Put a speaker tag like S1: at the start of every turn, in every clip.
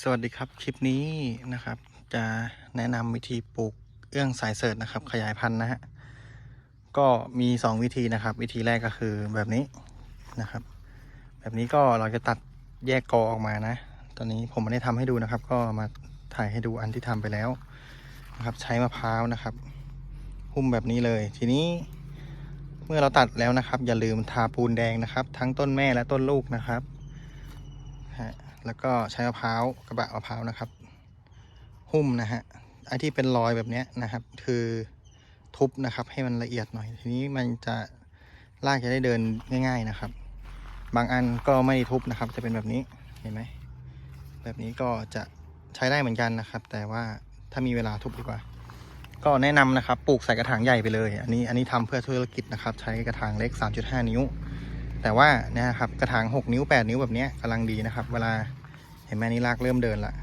S1: สวัสดีครับคลิปนี้นะครับ จะแนะนำวิธีปลูกเอื้องสายเสิร์ชนะครับ ขยายพันธุ์นะฮะก็มี 2 วิธีนะครับ วิธีแรกก็คือแบบนี้นะครับ แบบนี้ก็เราจะตัดแยกกอออกมานะ ตอนนี้ผมไม่ได้ทำให้ดูนะครับ ก็มาถ่ายให้ดูอันที่ทำไปแล้วนะครับ ใช้มะพร้าวนะครับ หุ้มแบบนี้เลย ทีนี้เมื่อเราตัดแล้วนะครับ อย่าลืมทาปูนแดงนะครับ ทั้งต้นแม่และต้นลูกนะครับ แล้วก็ใช้มะพร้าวกระบะมะพร้าวนะครับ หุ้มนะฮะไอ้ที่เป็นรอยแบบนี้นะครับ คือทุบนะครับ ให้มันละเอียดหน่อย ทีนี้มันจะลากจะได้เดินง่าย ๆนะครับ บางอันก็ไม่ทุบนะครับ จะเป็นแบบนี้เห็นไหมแบบนี้ก็จะใช้ได้เหมือนกันนะครับ แต่ว่าถ้ามีเวลาทุบดีกว่า ก็แนะนำนะครับ ปลูกใส่กระถางใหญ่ไปเลย อันนี้อันนี้ทำเพื่อธุรกิจนะครับ ใช้กระถางเล็ก 3.5 นิ้ว แต่ว่านะครับกระถาง 6 นิ้ว 8 นิ้วแบบนี้ยกำลังดีนะครับ เวลา ห็นไหมนี่รากเริ่มเดินละ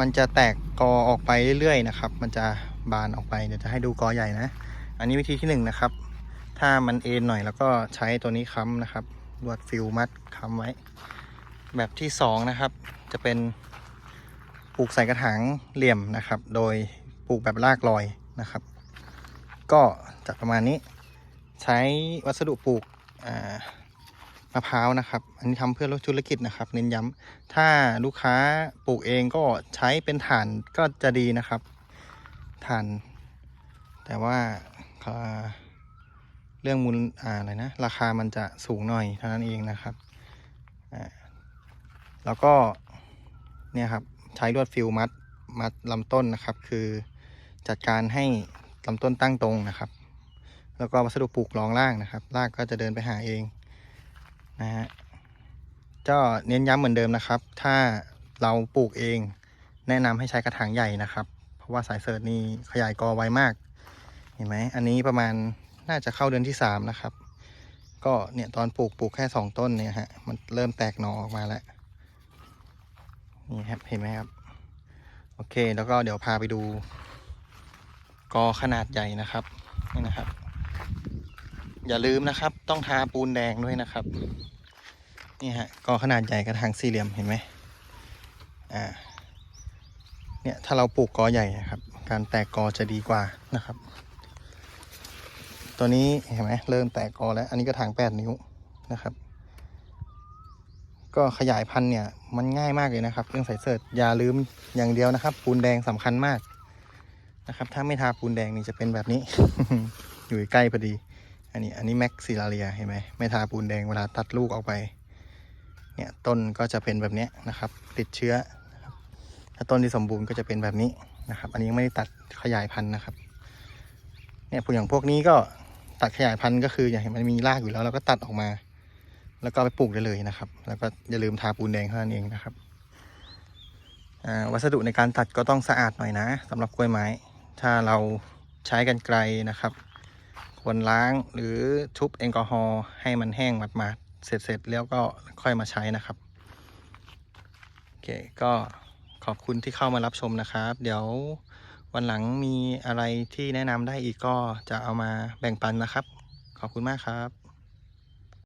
S1: มันจะแตกกอออกไปเรื่อยๆนะครับ มันจะบานออกไปเดี๋ยวจะให้ดูกอใหญ่นะ อันนี้วิธีที่1นงนะครับ ถ้ามันเอ็นหน่อยแล้วก็ใช้ตัวนี้ค้ำนะครับลวดฟิลมัดค้ำไว้ แบบที่2นะครับ จะเป็นปลูกใส่กระถางเหลี่ยมนะครับ โดยปลูกแบบรากลอยนะครับ ก็จะประมาณนี้ใช้วัสดุปลูกอ่า มะพร้าวนะครับ อันนี้ทำเพื่อธุรกิจนะครับ เน้นย้ำถ้าลูกค้าปลูกเองก็ใช้เป็นถ่านก็จะดีนะครับถ่าน แต่ว่าเรื่องมูลออะไรนะ ราคามันจะสูงหน่อยเท่านั้นเองนะครับอ่าแล้วก็เนี่ยครับใช้ลวดฟิลมัดมัดลำต้นนะครับ คือจัดการให้ลำต้นตั้งตรงนะครับ แล้วก็วัสดุปลูกรองล่างนะครับรากก็จะเดินไปหาเอง นะฮะก็เน้นย้ำเหมือนเดิมนะครับ ถ้าเราปลูกเองแนะนำให้ใช้กระถางใหญ่นะครับ เพราะว่าสายเสิร์ชนี่ขยายกอไวมาก เห็นไหมอันนี้ประมาณน่าจะเข้าเดือนที่สามนะครับ ก็เนี่ยตอนปลูกปลูกแค่สองต้นเนี่ยฮะมันเริ่มแตกหน่อออกมาแล้วนี่ครับเห็นไหมครับโอเค แล้วก็เดี๋ยวพาไปดู กอขนาดใหญ่นะครับนี่นะครับ อย่าลืมนะครับ ต้องทาปูนแดงด้วยนะครับ นี่ฮะกอขนาดใหญ่กระถางสี่เหลี่ยมเห็นไหมอ่าเนี่ยถ้าเราปลูกกอใหญ่ครับ การแตกกอจะดีกว่านะครับ ตัวนี้เห็นไหมเริ่มแตกกอแล้ว อันนี้กระถางแปดนิ้วนะครับ ก็ขยายพันธุ์เนี่ยมันง่ายมากเลยนะครับเรื่องสายเสิร์ชอย่าลืมอย่างเดียวนะครับ ปูนแดงสำคัญมากนะครับ ถ้าไม่ทาปูนแดงนี่จะเป็นแบบนี้ อยู่ใกล้พอดี อันนี้อันนี้แม็กซิลาเรียเห็นไหมไม่ทาปูนแดงเวลาตัดลูกออกไป เนี่ยต้นก็จะเป็นแบบนี้นะครับ ติดเชื้อถ้าต้นที่สมบูรณ์ก็จะเป็นแบบนี้นะครับ อันนี้ยังไม่ได้ตัดขยายพันธุ์นะครับ เนี่ยพวกอย่างพวกนี้ก็ตัดขยายพันธุ์ก็คืออย่างเห็นมันมีรากอยู่แล้วเราก็ตัดออกมา แล้วก็ไปปลูกได้เลยนะครับ แล้วก็อย่าลืมทาปูนแดงเท่านั้นเองนะครับวัสดุในการตัดก็ต้องสะอาดหน่อยนะสำหรับกล้วยไม้ ถ้าเราใช้กันไกลนะครับ ควรล้างหรือชุบแอลกอฮอล์ให้มันแห้งหมาดๆ เสร็จเสร็จแล้วก็ค่อยมาใช้นะครับโอเคก็ขอบคุณที่เข้ามารับชมนะครับ เดี๋ยววันหลังมีอะไรที่แนะนำได้อีกก็จะเอามาแบ่งปันนะครับ ขอบคุณมากครับ